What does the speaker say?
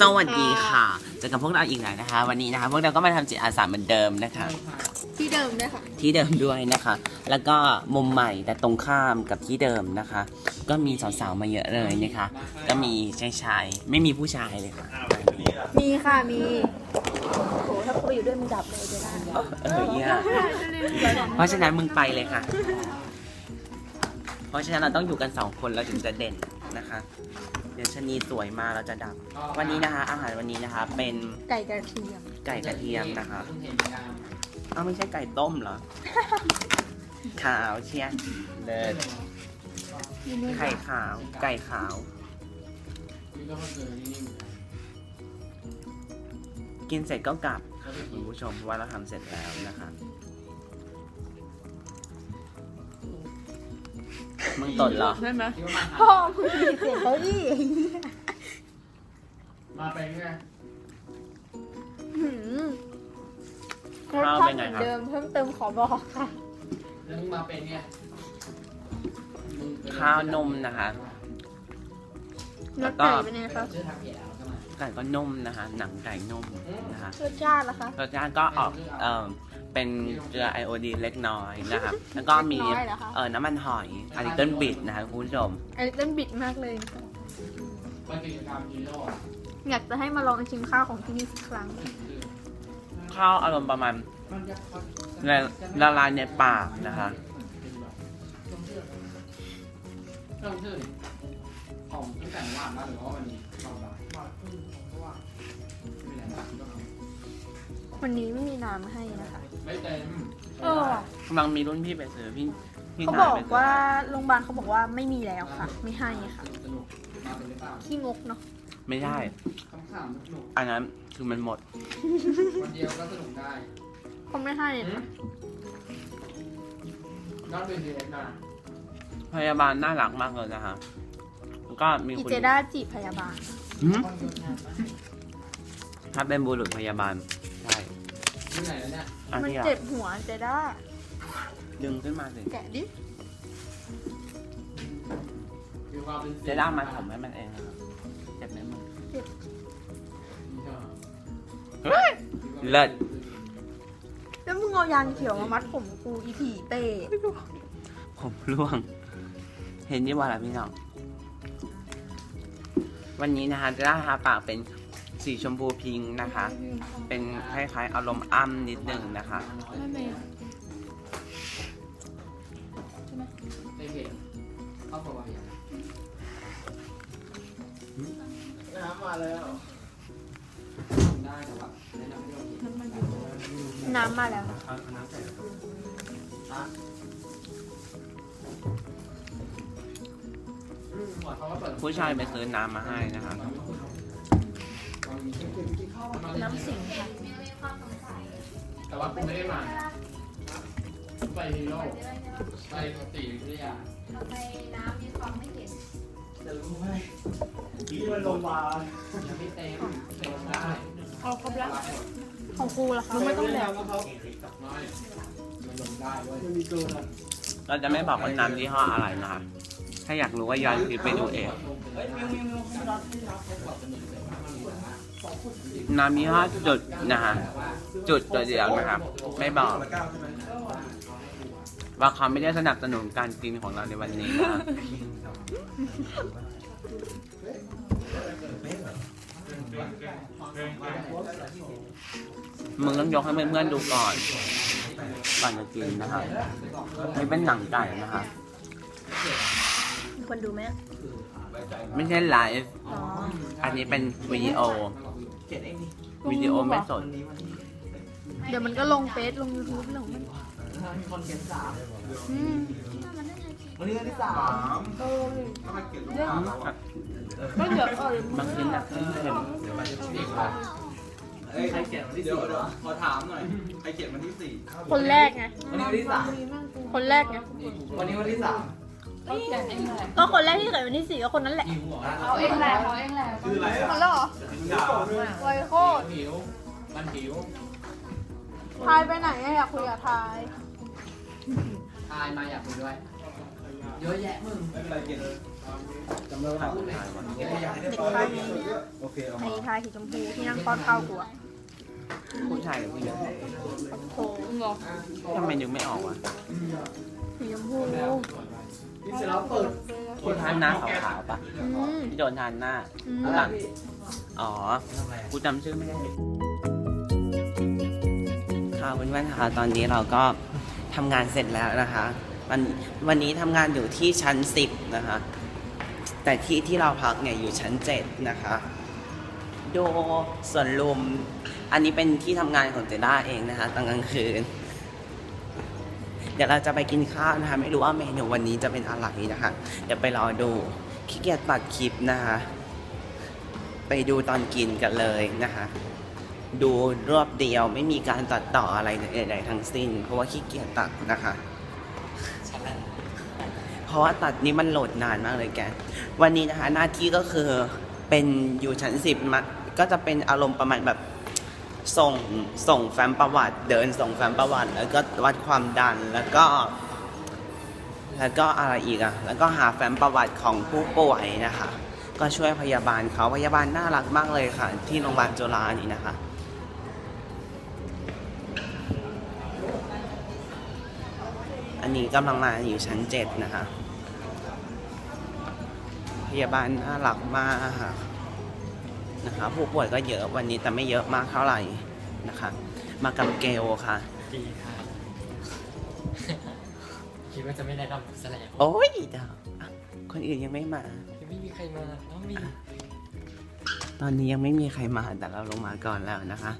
สวัสดีค่ะเจอกับพวกเราอีกแล้วนะคะ วันนี้นะคะพวกเราก็มาทำจิตอาสาเหมือนเดิมนะคะ ที่เดิมด้วยค่ะ ที่เดิมด้วยนะคะ แล้วก็มุมใหม่แต่ตรงข้ามกับที่เดิมนะคะ ก็มีสาวๆมาเยอะเลยนะคะ ก็มีชายชายๆไม่มีผู้ชายเลยค่ะมีค่ะมีโหถ้าคุยอยู่ด้วยมึงดับเลยเดี๋ยวนะเออเนี่ยเพราะฉะนั้นมึงไปเลยค่ะ เพราะฉะนั้นเราต้องอยู่กันสองคนเราถึงจะเด่น นะคะ เดี๋ยวชะนีสวยมาเราจะดับ วันนี้นะคะ อาหารวันนี้นะคะ เป็นไก่กระเทียม ไก่กระเทียมนะคะอ้าวไม่ใช่ไก่ต้มเหรอ ขาวเชียเลิศไข่ขาว ไก่ขาว กินเสร็จก็กลับคุณผู้ชมเพราะว่าเราทำเสร็จแล้วนะคะ มึงตดเหรอได้ไหมพ่อมึงมีเสียงเขาดิมาเป็นไงหืมรสข้าวชาเป็ตินเหไงมือนครับเดิมเพิ่มเติมขอบอกค่ะแล้วมึงมาเป็นไงมึงเป็นข้าวนมนะคะรแล้วสก็ไก่เป็นไงคะ ชื่อทางเพจแล้วใช่ ไหมไก่ก็นุ่มนะคะ หนังไก่นุ่มนะคะรสชาติล่ะคะรสชาติก็ออกเอ่อเป็นเกลือไอโอดีนเล็กน้อยนะครับแล้วก็มีเล็กน้อยเหรอคะ เออน้ำมันหอยอันนี้ต้นบิดนะคะคุณผู้ชม ไอ้เต้นบิดมากเลยไปกิจกรรมฮีโร่อยากจะให้มาลองชิมข้าวของที่นี่สักครั้ง ข้าวอารมณ์ประมาณละละลายในปากนะคะต้ องชื่อนี่ของตั้งแต่ว่านมาหรือว่าวันนี้เราบ่ายไม่เป็นไรนะวันนี้ไม่มีน้ำให้นะคะ ไม่เต็มเออ กำลังมีรุ่นพี่ไปซื้อพี่พี่เขาชบยอกไปซื้ว่าโรงพยาบาลเขาบอกว่าไม่มีแล้วค่ะ ไม่ให้ค่ะ สนุกมาเป็นหรือเปล่าขี้งกเนาะ ไม่ได้ คำถามสนุกอันนั้นคือมันหมด วันเดียวก็สนุกได้เขาไม่ให้นะนอกเป็นเด็กนะพยาบาลน่ารักมากเลยนะคะแล้ว ก็มีอีคุณเจด้าจีบพยาบาล หืมถ้าเป็นบุรุษพยาบาลใช่ที่ไหนแล้วเนี่ยอันมันที่อะเจ็บหัวเจด้าดึงขึ้นมาสิแกะดิคือความเป็นเจะได้มาผมให้มันเองนะครับเจ็บไหมมึงเลิศ แล้วมึงเอายางเขียวมามัดผมกูอีผีเต้ผมร่วง เห็นยี่ว่าละพี่น้อง วันนี้นะคะจะได้ทาปากเป็นสีชมพูพิงค์นะคะ เป็นคล้ายๆอารมณ์อ้ำนิดนึงนะคะไม่เมย์ในเพจครอบครัวอย่างน้ำมาแล้วได้แต่ว่าแนะนำให้เรากินน้ำมาแล้ว ผู้ชายไปซื้อน้ำมาให้นะคะ น้ำสิงค่ะแต่ว่ากูไม่ได้มาไปฮีโร่ไปปกติวิทยาทำไมน้ำมีความไม่เห็นจะรู้ไหมที่มันลงมายังไม่เต็มเต็มได้เอาครบแล้วของกูล่ะคะไม่ต้องแล้วไม่มันลงได้เว้ยมันมีตัวนะเราจะไม่บอกว่าน้ำยี่ห้ออะไรนะคะ ถ้าอยากรู้ก็ย้อนคลิปไปดูเอง น้ำยี่ห้อจุดนะคะจุดตัวเดียวนะคะไม่บอก ว่าเขาไม่ได้สนับสนุนการกินของเราในวันนี้นะมึงต้องยกให้เพื่อนๆดูก่อนก่อนจะกินนะคะนี่เป็นหนังไก่นะคะมี คนดูไหมไม่ใช่ไลฟ์ อ๋อ อันนี้เป็นวิดีโอ วิดีโอไม่สด เดี๋ยวมันก็ลงเฟซลงยูทูบลงมันมีคนเขียนสามอืมวันนี้วันที่สามเออเรื่องก็เดี๋ยวเออบางทีหนักขึ้นเค็มเอ้ยใครเขียนวันที่สี่เดี๋ยวขอถามหน่อย ใครเขียนวันที่สี่คนแรกไง วันนี้วันที่สามคนแรกไง วันนี้วันที่สาม ก็คนแรกที่เกิดวันที่สี่ก็คนนั้นแหละหิวเหรอเขาเองแหละเขาเองแหละคืออะไรคนแล้วเหรอไวโคตรหิวมันหิวทายไปไหนอะอยากคุยกับทายทายมาอยากคุยด้วยเยอะแยะมึงไม่เป็นไรเขียนจำได้ว่าเด็กชายมีโอเคเอาในมาชายสีชมพูที่นั่งป้อนข้าวกูอะผู้ชายหรือผู้หญิงโถงงทำไมนึกไม่ออกวะสีชมพูที่ เสร็จแล้วเปิดที่ทานหน้าขาวๆปะอืมที่โดนทานหน้า อืมข้างหลัง อ๋อ กูจำชื่อไม่ได้ ค่ะเพื่อนๆค่ะตอนนี้เราก็ทำงานเสร็จแล้วนะคะ วันวันนี้ทำงานอยู่ที่ชั้น 10 นะคะ แต่ที่ที่เราพักเนี่ยอยู่ชั้น 7 นะคะโดส่วนลุม อันนี้เป็นที่ทำงานของเจด้าเองนะคะตอนกลางคืน เดี๋ยวเราจะไปกินข้าวนะคะไม่รู้ว่าเมนูวันนี้จะเป็นอะไรนะคะ เดี๋ยวไปรอดูขี้เกียจตัดคลิปนะคะ ไปดูตอนกินกันเลยนะคะ ดูรอบเดียวไม่มีการตัดต่ออะไรใดๆทั้งสิ้น เพราะว่าขี้เกียจตัดนะคะเพราะว่าตัดนี้มันโหลดนานมากเลยแก วันนี้นะคะหน้าที่ก็คือเป็นอยู่ชั้นสิบมาก็จะเป็นอารมณ์ประมาณแบบ ส่งส่งแฟ้มประวัติ เดินส่งแฟ้มประวัติ แล้วก็วัดความดันแล้วก็ แล้วก็อะไรอีกอะแล้วก็หาแฟ้มประวัติของผู้ป่วยนะคะ ก็ช่วยพยาบาลเขาพยาบาลน่ารักมากเลยค่ะ ที่โรงพยาบาลจุฬานี่นะคะอันนี้กำลังมาอยู่ชั้นเจ็ดนะคะ พยาบาลน่ารักมากค่ะ นะคะผู้ป่วยก็เยอะวันนี้แต่ไม่เยอะมากเท่าไหร่นะคะ มากับเกลค่ะ ดีค่ะ คิดว่าจะไม่ได้รับแสดงโอ้ยเดี๋ยวอะคนอื่นยังไม่มา ยังไม่มีใครมาต้องมี ตอนนี้ยังไม่มีใครมาแต่เราลงมาก่อนแล้วนะคะ